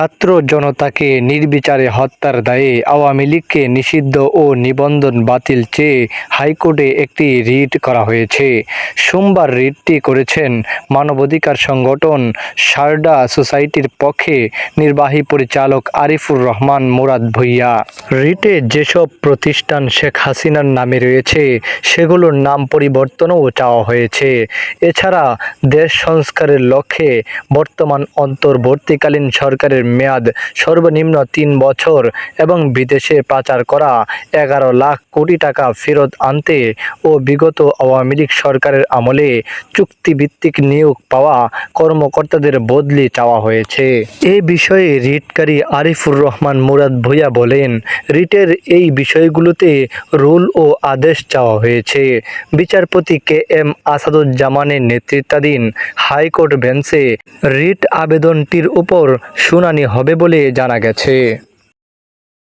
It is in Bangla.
ছাত্র জনতাকে নির্বিচারে হত্যার দায়ে আওয়ামী লীগকে নিষিদ্ধ ও নিবন্ধন বাতিল চেয়ে হাইকোর্টে একটি রিট করা হয়েছে। সোমবার রিটটি করেছেন মানবাধিকার সংগঠন সারডা সোসাইটির পক্ষে নির্বাহী পরিচালক আরিফুর রহমান মুরাদ ভুইয়া। রিটে যেসব প্রতিষ্ঠান শেখ হাসিনার নামে রয়েছে, সেগুলোর নাম পরিবর্তনও চাওয়া হয়েছে। এছাড়া দেশ সংস্কারের লক্ষ্যে বর্তমান অন্তর্বর্তীকালীন সরকারের মেয়াদ সর্বনিম্ন তিন বছর এবং বিদেশে পাচার করা এগারো লাখ কোটি টাকা ফেরত আনতে ও বিগত আওয়ামী লীগ সরকারের আমলে চুক্তিভিত্তিক নিয়োগ পাওয়া কর্মকর্তাদের বদলি চাওয়া হয়েছে। এ বিষয়ে রিটকারী আরিফুর রহমান মুরাদ ভূঁইয়া বলেন, রিটের এই বিষয়গুলোতে রুল ও আদেশ চাওয়া হয়েছে। বিচারপতি কে এম আসাদুজ্জামানের নেতৃত্বাধীন হাইকোর্ট বেঞ্চে রিট আবেদনটির উপর শুনানি হবে বলে জানা গেছে।